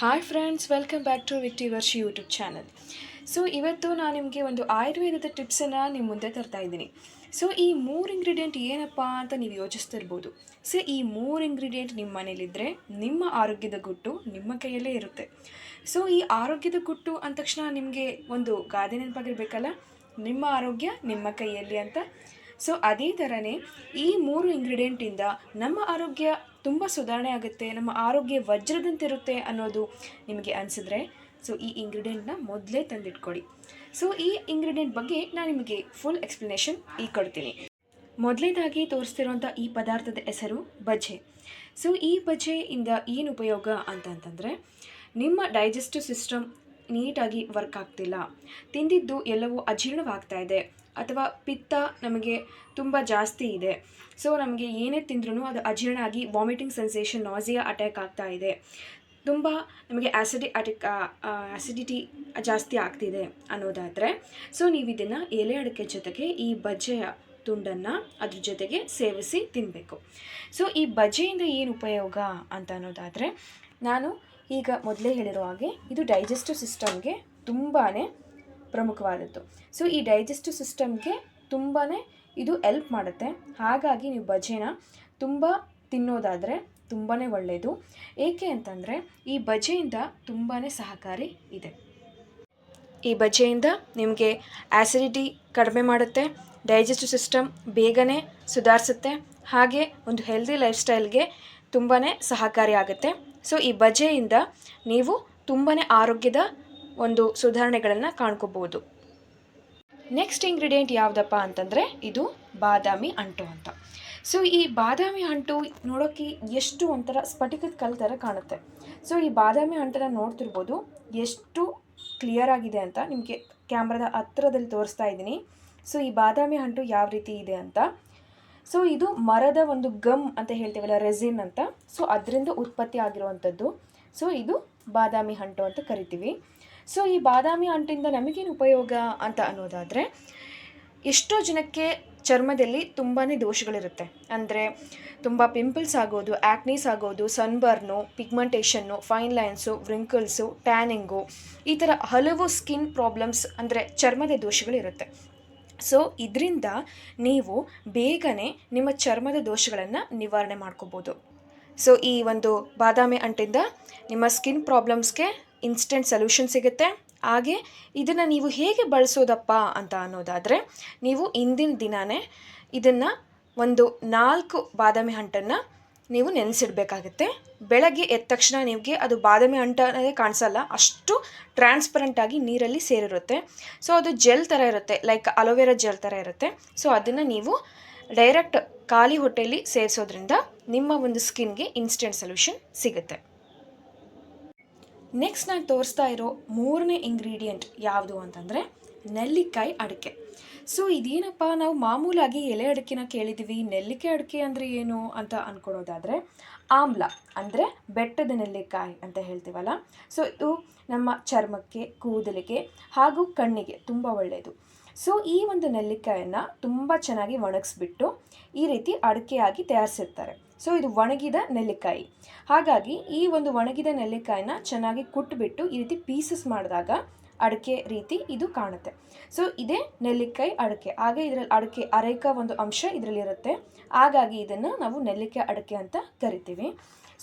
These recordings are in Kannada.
Hi friends welcome back to ವಿಕ್ಟಿ Varsha YouTube channel so ಇವತ್ತು ನಾನು ನಿಮಗೆ ಒಂದು ಆಯುರ್ವೇದದ ಟಿಪ್ಸನ್ನು ನಿಮ್ಮ ಮುಂದೆ ತರ್ತಾ ಇದ್ದೀನಿ. ಸೊ ಈ ಮೂರು ಇಂಗ್ರೀಡಿಯೆಂಟ್ ಏನಪ್ಪ ಅಂತ ನೀವು ಯೋಚಿಸ್ತಿರ್ಬೋದು ಸೊ ಈ ಮೂರು ಇಂಗ್ರೀಡಿಯೆಂಟ್ ನಿಮ್ಮ ಮನೇಲಿದ್ದರೆ ನಿಮ್ಮ ಆರೋಗ್ಯದ ಗುಟ್ಟು ನಿಮ್ಮ ಕೈಯಲ್ಲೇ ಇರುತ್ತೆ. ಸೊ ಈ ಆರೋಗ್ಯದ ಗುಟ್ಟು ಅಂದ ತಕ್ಷಣ ನಿಮಗೆ ಒಂದು ಗಾದೆ ನೆನಪಾಗಿರ್ಬೇಕಲ್ಲ? ನಿಮ್ಮ ಆರೋಗ್ಯ ನಿಮ್ಮ ಕೈಯಲ್ಲಿ ಅಂತ. ಸೊ ಅದೇ ಥರನೇ ಈ ಮೂರು ಇಂಗ್ರೀಡಿಯೆಂಟಿಂದ ನಮ್ಮ ಆರೋಗ್ಯ ತುಂಬ ಸುಧಾರಣೆ ಆಗುತ್ತೆ, ನಮ್ಮ ಆರೋಗ್ಯ ವಜ್ರದಂತಿರುತ್ತೆ ಅನ್ನೋದು ನಿಮಗೆ ಅನಿಸಿದ್ರೆ ಸೊ ಈ ಇಂಗ್ರೀಡಿಯೆಂಟ್ನ ಮೊದಲೇ ತಂದಿಟ್ಕೊಳ್ಳಿ. ಸೊ ಈ ಇಂಗ್ರೀಡಿಯೆಂಟ್ ಬಗ್ಗೆ ನಾನು ನಿಮಗೆ ಫುಲ್ ಎಕ್ಸ್ಪ್ಲನೇಷನ್ ಈ ಕೊಡ್ತೀನಿ. ಮೊದಲನೇದಾಗಿ ತೋರಿಸ್ತಿರುವಂಥ ಈ ಪದಾರ್ಥದ ಹೆಸರು ಬಜೆ. ಸೊ ಈ ಬಜೆಯಿಂದ ಏನು ಉಪಯೋಗ ಅಂತಂತಂದರೆ ನಿಮ್ಮ ಡೈಜೆಸ್ಟಿವ್ ಸಿಸ್ಟಮ್ ನೀಟಾಗಿ ವರ್ಕ್ ಆಗ್ತಿಲ್ಲ. ತಿಂದಿದ್ದು ಎಲ್ಲವೂ ಅಜೀರ್ಣವಾಗ್ತಾ ಇದೆ. ಅಥವಾ ಪಿತ್ತ ನಮಗೆ ತುಂಬ ಜಾಸ್ತಿ ಇದೆ. ಸೊ, ನಮಗೆ ಏನೇ ತಿಂದ್ರೂ ಅದು ಅಜೀರ್ಣ ಆಗಿ ವಾಮಿಟಿಂಗ್ ಸೆನ್ಸೇಷನ್ ನಾಸಿಯಾ ಅಟ್ಯಾಕ್ ಆಗ್ತಾ ಇದೆ. ತುಂಬ ನಮಗೆ ಆ್ಯಸಿಡಿ ಅಟ್ಯಾಕ್ ಆ್ಯಸಿಡಿಟಿ ಜಾಸ್ತಿ ಆಗ್ತಿದೆ ಅನ್ನೋದಾದರೆ, ಸೊ ನೀವು ಇದನ್ನು ಎಲೆ ಅಡಿಕೆ ಜೊತೆಗೆ ಈ ಬಜ್ಜೆಯ ತುಂಡನ್ನು ಅದ್ರ ಜೊತೆಗೆ ಸೇವಿಸಿ ತಿನ್ನಬೇಕು ಸೊ, ಈ ಬಜ್ಜೆಯಿಂದ ಏನು ಉಪಯೋಗ ಅಂತ ಅನ್ನೋದಾದರೆ, ನಾನು ಈಗ ಮೊದಲೇ ಹೇಳಿರೋ ಹಾಗೆ ಇದು ಡೈಜೆಸ್ಟಿವ್ ಸಿಸ್ಟಮ್ಗೆ ತುಂಬಾ ಪ್ರಮುಖವಾದದ್ದು. ಸೊ ಈ ಡೈಜೆಸ್ಟಿವ್ ಸಿಸ್ಟಮ್ಗೆ ತುಂಬಾ ಇದು ಎಲ್ಪ್ ಮಾಡುತ್ತೆ. ಹಾಗಾಗಿ ನೀವು ಬಜೆನ ತುಂಬ ತಿನ್ನೋದಾದರೆ ತುಂಬಾ ಒಳ್ಳೆಯದು ಏಕೆ ಅಂತಂದರೆ ಈ ಬಜೆಯಿಂದ ತುಂಬಾ ಸಹಕಾರಿ ಇದೆ. ಈ ಬಜೆಯಿಂದ ನಿಮಗೆ ಆ್ಯಸಿಡಿಟಿ ಕಡಿಮೆ ಮಾಡುತ್ತೆ ಡೈಜೆಸ್ಟಿವ್ ಸಿಸ್ಟಮ್ ಬೇಗನೆ ಸುಧಾರಿಸುತ್ತೆ, ಹಾಗೆ ಒಂದು ಹೆಲ್ದಿ ಲೈಫ್ ಸ್ಟೈಲ್ಗೆ ತುಂಬಾ ಸಹಕಾರಿಯಾಗುತ್ತೆ ಸೊ ಈ ಬಜೆಯಿಂದ ನೀವು ತುಂಬಾ ಆರೋಗ್ಯದ ಒಂದು ಸುಧಾರಣೆಗಳನ್ನು ಕಾಣ್ಕೋಬೋದು. ನೆಕ್ಸ್ಟ್ ಇಂಗ್ರೀಡಿಯೆಂಟ್ ಯಾವುದಪ್ಪ ಅಂತಂದರೆ ಇದು ಬಾದಾಮಿ ಅಂಟು ಅಂತ. ಸೊ ಈ ಬಾದಾಮಿ ಅಂಟು ನೋಡೋಕ್ಕೆ ಎಷ್ಟು ಒಂಥರ ಸ್ಫಟಿಕದ ಕಲ್ ಥರ ಕಾಣುತ್ತೆ. ಸೊ ಈ ಬಾದಾಮಿ ಅಂಟನ್ನು ನೋಡ್ತಿರ್ಬೋದು ಎಷ್ಟು ಕ್ಲಿಯರ್ ಆಗಿದೆ ಅಂತ ನಿಮಗೆ ಕ್ಯಾಮ್ರಾದ ಹತ್ರದಲ್ಲಿ ತೋರಿಸ್ತಾ ಇದ್ದೀನಿ. ಸೊ ಈ ಬಾದಾಮಿ ಅಂಟು ಯಾವ ರೀತಿ ಇದೆ ಅಂತ ಸೊ ಇದು ಮರದ ಒಂದು ಗಮ್ ಅಂತ ಹೇಳ್ತೀವಲ್ಲ ರೆಸಿನ್ ಅಂತ. ಸೊ ಅದರಿಂದ ಉತ್ಪತ್ತಿ ಆಗಿರುವಂಥದ್ದು. ಸೊ ಇದು ಬಾದಾಮಿ ಹಂಟು ಅಂತ ಕರಿತೀವಿ. ಸೊ ಈ ಬಾದಾಮಿ ಅಂಟಿಂದ ನಮಗೇನು ಉಪಯೋಗ ಅಂತ ಅನ್ನೋದಾದರೆ, ಎಷ್ಟೋ ಜನಕ್ಕೆ ಚರ್ಮದಲ್ಲಿ ತುಂಬಾ ದೋಷಗಳಿರುತ್ತೆ. ಅಂದರೆ, ತುಂಬ ಪಿಂಪಲ್ಸ್ ಆಗೋದು ಆ್ಯಕ್ನೀಸ್ ಆಗೋದು ಸನ್ಬರ್ನು ಪಿಗ್ಮೆಂಟೇಷನ್ನು ಫೈನ್ ಲೈನ್ಸು ವ್ರಿಂಕಲ್ಸು ಟ್ಯಾನಿಂಗು ಈ ಥರ ಹಲವು ಸ್ಕಿನ್ ಪ್ರಾಬ್ಲಮ್ಸ್ ಅಂದರೆ ಚರ್ಮದ ದೋಷಗಳಿರುತ್ತೆ. ಸೊ ಇದರಿಂದ ನೀವು ಬೇಗನೆ ನಿಮ್ಮ ಚರ್ಮದ ದೋಷಗಳನ್ನು ನಿವಾರಣೆ ಮಾಡ್ಕೋಬೋದು. ಸೊ ಈ ಒಂದು ಬಾದಾಮಿ ಅಂಟಿಂದ ನಿಮ್ಮ ಸ್ಕಿನ್ ಪ್ರಾಬ್ಲಮ್ಸ್ಗೆ ಇನ್ಸ್ಟೆಂಟ್ ಸೊಲ್ಯೂಷನ್ ಸಿಗುತ್ತೆ. ಹಾಗೆ ಇದನ್ನು ನೀವು ಹೇಗೆ ಬಳಸೋದಪ್ಪ ಅಂತ ಅನ್ನೋದಾದರೆ, ನೀವು ಇಂದಿನ ದಿನಾನೇ ಇದನ್ನು ಒಂದು ನಾಲ್ಕು ಬಾದಾಮಿ ಅಂಟನ್ನು ನೀವು ನೆನೆಸಿಡ್ಬೇಕಾಗುತ್ತೆ. ಬೆಳಗ್ಗೆ ಎದ್ದ ತಕ್ಷಣ ನಿಮಗೆ ಅದು ಬಾದಾಮಿ ಅಂಟನೇ ಕಾಣಿಸಲ್ಲ, ಅಷ್ಟು ಟ್ರಾನ್ಸ್ಪರೆಂಟಾಗಿ ನೀರಲ್ಲಿ ಸೇರಿರುತ್ತೆ. ಸೊ ಅದು ಜೆಲ್ ಥರ ಇರುತ್ತೆ ಲೈಕ್ ಅಲೋವೆರಾ ಜೆಲ್ ಥರ ಇರುತ್ತೆ. ಸೊ ಅದನ್ನು ನೀವು ಡೈರೆಕ್ಟ್ ಖಾಲಿ ಹೊಟ್ಟೆಯಲ್ಲಿ ಸೇರಿಸೋದ್ರಿಂದ ನಿಮ್ಮ ಒಂದು ಸ್ಕಿನ್ಗೆ ಇನ್ಸ್ಟೆಂಟ್ ಸೊಲ್ಯೂಷನ್ ಸಿಗುತ್ತೆ. ನೆಕ್ಸ್ಟ್ ನಾನು ತೋರಿಸ್ತಾ ಇರೋ ಮೂರನೇ ಇಂಗ್ರೀಡಿಯೆಂಟ್ ಯಾವುದು ಅಂತಂದರೆ ನೆಲ್ಲಿಕಾಯಿ ಅಡಿಕೆ. ಸೊ ಇದೇನಪ್ಪ, ನಾವು ಮಾಮೂಲಾಗಿ ಎಲೆ ಅಡಿಕೆನ ಕೇಳಿದ್ದೀವಿ ನೆಲ್ಲಿಕಾಯಿ ಅಡಿಕೆ ಅಂದರೆ ಏನು ಅಂತ ಅಂದ್ಕೊಳೋದಾದರೆ ಆಮ್ಲ ಅಂದರೆ ಬೆಟ್ಟದ ನೆಲ್ಲಿಕಾಯಿ ಅಂತ ಹೇಳ್ತೀವಲ್ಲ. ಸೊ ಇದು ನಮ್ಮ ಚರ್ಮಕ್ಕೆ, ಕೂದಲಿಗೆ ಹಾಗೂ ಕಣ್ಣಿಗೆ ತುಂಬ ಒಳ್ಳೆಯದು ಸೊ ಈ ಒಂದು ನೆಲ್ಲಿಕಾಯನ್ನು ತುಂಬ ಚೆನ್ನಾಗಿ ಒಣಗಿಸ್ಬಿಟ್ಟು ಈ ರೀತಿ ಅಡಿಕೆಯಾಗಿ ತಯಾರಿಸಿರ್ತಾರೆ. ಸೊ ಇದು ಒಣಗಿದ ನೆಲ್ಲಿಕಾಯಿ. ಹಾಗಾಗಿ ಈ ಒಂದು ಒಣಗಿದ ನೆಲ್ಲಿಕಾಯನ್ನ ಚೆನ್ನಾಗಿ ಕುಟ್ಬಿಟ್ಟು ಈ ರೀತಿ ಪೀಸಸ್ ಮಾಡಿದಾಗ ಅಡಿಕೆ ರೀತಿ ಇದು ಕಾಣುತ್ತೆ. ಸೊ ಇದೇ ನೆಲ್ಲಿಕಾಯಿ ಅಡಿಕೆ. ಹಾಗೆ ಇದರಲ್ಲಿ ಅಡಿಕೆ ಅರೈಕ ಒಂದು ಅಂಶ ಇದರಲ್ಲಿರುತ್ತೆ. ಹಾಗಾಗಿ ಇದನ್ನು ನಾವು ನೆಲ್ಲಿಕಾಯಿ ಅಡಿಕೆ ಅಂತ ಕರಿತೀವಿ.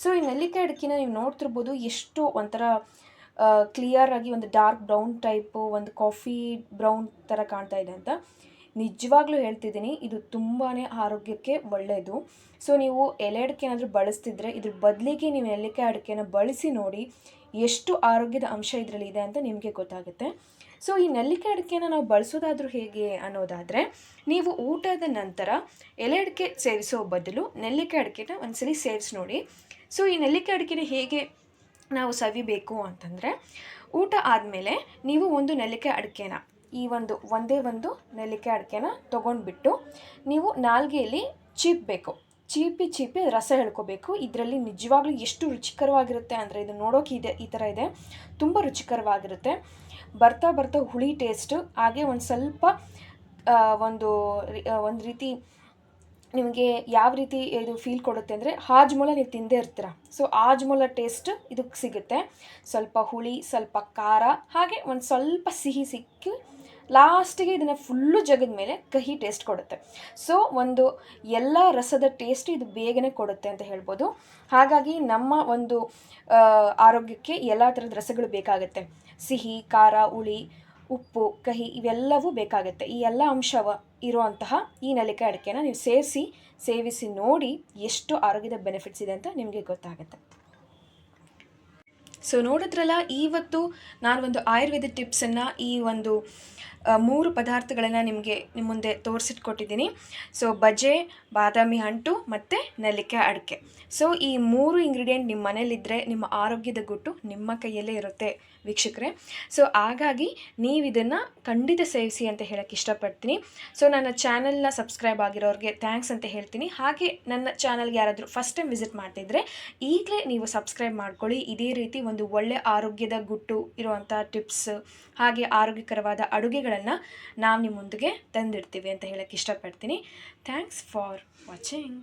ಸೊ ಈ ನೆಲ್ಲಿಕಾಯಿ ಅಡಿಕೆನ ನೀವು ನೋಡ್ತಿರ್ಬೋದು ಎಷ್ಟು ಒಂಥರ ಕ್ಲಿಯರ್ ಆಗಿ ಒಂದು ಡಾರ್ಕ್ ಬ್ರೌನ್ ಟೈಪು ಒಂದು ಕಾಫಿ ಬ್ರೌನ್ ಥರ ಕಾಣ್ತಾ ಇದೆ ಅಂತ. ನಿಜವಾಗ್ಲೂ ಹೇಳ್ತಿದ್ದೀನಿ, ಇದು ತುಂಬಾ ಆರೋಗ್ಯಕ್ಕೆ ಒಳ್ಳೆಯದು ಸೊ, ನೀವು ಎಲೆ ಅಡಿಕೆ ಏನಾದರೂ ಬಳಸ್ತಿದ್ರೆ, ಇದ್ರ ಬದಲಿಗೆ ನೀವು ನೆಲ್ಲಿಕಾಯಿ ಅಡಿಕೆನ ಬಳಸಿ ನೋಡಿ, ಎಷ್ಟು ಆರೋಗ್ಯದ ಅಂಶ ಇದರಲ್ಲಿ ಇದೆ ಅಂತ ನಿಮಗೆ ಗೊತ್ತಾಗುತ್ತೆ. ಸೊ, ಈ ನೆಲ್ಲಿಕಾಯಿ ಅಡಿಕೆನ ನಾವು ಬಳಸೋದಾದರೂ ಹೇಗೆ ಅನ್ನೋದಾದರೆ, ನೀವು ಊಟದ ನಂತರ ಎಲೆ ಅಡಿಕೆ ಸೇವಿಸೋ ಬದಲು ನೆಲ್ಲಿಕಾಯಿ ಅಡಿಕೆನ ಒಂದ್ಸಲಿ ಸೇವಿಸಿ ನೋಡಿ. ಸೊ, ಈ ನೆಲ್ಲಿಕಾಯಿ ಅಡಿಕೆನ ಹೇಗೆ ನಾವು ಸವಿಬೇಕು ಅಂತಂದರೆ, ಊಟ ಆದಮೇಲೆ ನೀವು ಒಂದು ನೆಲ್ಲಿಕಾಯಿ ಅಡಿಕೆನ ಈ ಒಂದು, ಒಂದೇ ಒಂದು ನೆಲ್ಲಿಕಾಯಿ ಅಡಿಕೆನ ತೊಗೊಂಡ್ಬಿಟ್ಟು ನೀವು ನಾಲ್ಗೆಯಲ್ಲಿ ಚೀಪಬೇಕು. ಚೀಪಿ ಚೀಪಿ ರಸ ಎಳ್ಕೋಬೇಕು. ಇದರಲ್ಲಿ ನಿಜವಾಗ್ಲೂ ಎಷ್ಟು ರುಚಿಕರವಾಗಿರುತ್ತೆ ಅಂದರೆ ಇದು ನೋಡೋಕೆ ಇದೆ, ಈ ಥರ ಇದೆ. ತುಂಬ ರುಚಿಕರವಾಗಿರುತ್ತೆ. ಬರ್ತಾ ಬರ್ತಾ ಹುಳಿ ಟೇಸ್ಟ್. ಹಾಗೆ ಒಂದು ಸ್ವಲ್ಪ ಒಂದು ಒಂದು ರೀತಿ ನಿಮಗೆ ಯಾವ ರೀತಿ ಇದು ಫೀಲ್ ಕೊಡುತ್ತೆ ಅಂದರೆ ಹಾಜ್ಮೋಲ ನೀವು ತಿಂದೇ ಇರ್ತೀರ. ಸೊ, ಹಾಜ್ಮೊಲ ಟೇಸ್ಟ್ ಇದಕ್ಕೆ ಸಿಗುತ್ತೆ. ಸ್ವಲ್ಪ ಹುಳಿ, ಸ್ವಲ್ಪ ಖಾರ, ಹಾಗೆ ಒಂದು ಸ್ವಲ್ಪ ಸಿಹಿ ಸಿಕ್ಕಿ ಲಾಸ್ಟಿಗೆ ಇದನ್ನು ಫುಲ್ಲು ಜಗದ ಮೇಲೆ ಕಹಿ ಟೇಸ್ಟ್ ಕೊಡುತ್ತೆ. ಸೊ ಒಂದು ಎಲ್ಲ ರಸದ ಟೇಸ್ಟ್ ಇದು ಬೇಗನೆ ಕೊಡುತ್ತೆ ಅಂತ ಹೇಳ್ಬೋದು. ಹಾಗಾಗಿ ನಮ್ಮ ಒಂದು ಆರೋಗ್ಯಕ್ಕೆ ಎಲ್ಲ ಥರದ ರಸಗಳು ಬೇಕಾಗುತ್ತೆ. ಸಿಹಿ, ಖಾರ, ಹುಳಿ, ಉಪ್ಪು, ಕಹಿ ಇವೆಲ್ಲವೂ ಬೇಕಾಗುತ್ತೆ. ಈ ಎಲ್ಲ ಅಂಶವ ಇರುವಂತಹ ಈ ನಲಿಕೆ ಅಡಿಕೆನ ನೀವು ಸೇರಿಸಿ, ಸೇವಿಸಿ ನೋಡಿ ಎಷ್ಟು ಆರೋಗ್ಯದ ಬೆನಿಫಿಟ್ಸ್ ಇದೆ ಅಂತ ನಿಮಗೆ ಗೊತ್ತಾಗುತ್ತೆ. ಸೊ ನೋಡಿದ್ರಲ್ಲ ಇವತ್ತು ನಾನು ಒಂದು ಆಯುರ್ವೇದ ಟಿಪ್ಸನ್ನು ಈ ಒಂದು ಮೂರು ಪದಾರ್ಥಗಳನ್ನು ನಿಮಗೆ ನಿಮ್ಮ ಮುಂದೆ ತೋರಿಸಿಟ್ಕೊಟ್ಟಿದ್ದೀನಿ. ಸೊ ಬಜೆ, ಬಾದಾಮಿ ಅಂಟು ಮತ್ತು ನೆಲ್ಲಿಕಾಯಿ ಅಡಿಕೆ. ಸೊ ಈ ಮೂರು ಇಂಗ್ರೀಡಿಯೆಂಟ್ ನಿಮ್ಮ ಮನೇಲಿದ್ದರೆ ನಿಮ್ಮ ಆರೋಗ್ಯದ ಗುಟ್ಟು ನಿಮ್ಮ ಕೈಯಲ್ಲೇ ಇರುತ್ತೆ ವೀಕ್ಷಕರೇ. ಸೊ ಹಾಗಾಗಿ ನೀವು ಇದನ್ನು ಖಂಡಿತ ಸೇವಿಸಿ ಅಂತ ಹೇಳಕ್ಕೆ ಇಷ್ಟಪಡ್ತೀನಿ. ಸೊ ನನ್ನ ಚಾನಲ್ನ ಸಬ್ಸ್ಕ್ರೈಬ್ ಆಗಿರೋರಿಗೆ ಥ್ಯಾಂಕ್ಸ್ ಅಂತ ಹೇಳ್ತೀನಿ. ಹಾಗೆ ನನ್ನ ಚಾನಲ್ಗೆ ಯಾರಾದರೂ ಫಸ್ಟ್ ಟೈಮ್ ವಿಸಿಟ್ ಮಾಡ್ತಿದ್ರೆ ಈಗಲೇ ನೀವು ಸಬ್ಸ್ಕ್ರೈಬ್ ಮಾಡ್ಕೊಳ್ಳಿ. ಇದೇ ರೀತಿ ಒಂದು ಒಳ್ಳೆ ಆರೋಗ್ಯದ ಗುಟ್ಟು ಇರುವಂಥ ಟಿಪ್ಸ್ ಹಾಗೆ ಆರೋಗ್ಯಕರವಾದ ಅಡುಗೆಗಳನ್ನು ನಾವು ನಿಮ್ಮ ಮುಂದಿಗೆ ತಂದಿಡ್ತೀವಿ ಅಂತ ಹೇಳೋಕ್ಕೆ ಇಷ್ಟಪಡ್ತೀನಿ. Thanks for watching